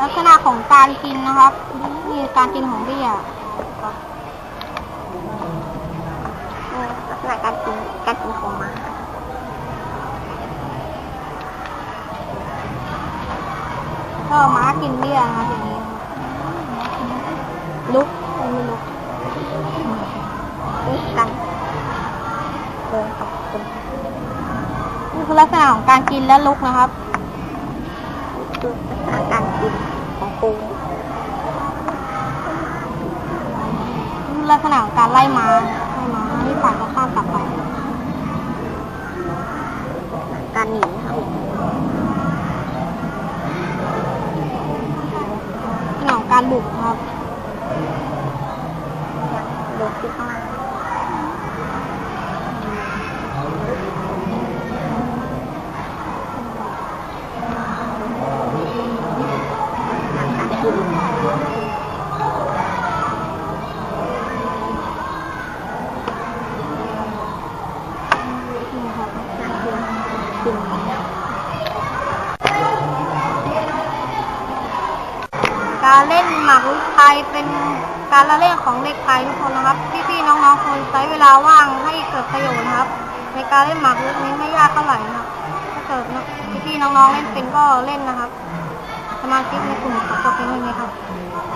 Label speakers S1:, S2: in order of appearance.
S1: ลักษณะของการกินนะครับนี่การกินของเบี้ย
S2: ลักษณะการกินการกินของหมา
S1: ก็หมากินเบี้ยนะทีนี้ลุกไม่ลุก
S2: ลุกกันเดินขอบคุณ
S1: นี่คือลักษณะของการกินและลุกนะครับ
S2: คือลัการกินของปู
S1: ลักษณะของการไล่ม้าไล่ม้าให้ฝ่ายตรงข้ามกลับไป
S2: การหนีครับ
S1: ลักษณะของการบุกครับ
S2: เดินที่ข้าง
S1: การเล่นหมากรุกไทยเป็นการละเล่นของเด็กไทยทุกคนนะครับ พี่ๆน้องๆควรใช้เวลาว่างให้เกิดประโยชน์นะครับ ในการเล่นหมากรุกนี้ไม่ยากเท่าไหร่นะครับถ้าเกิดพี่ๆน้องๆเล่นเป็นก็เล่นนะครับ สมาชิกในกลุ่มขอจบเพียงเท่านี้ ครับ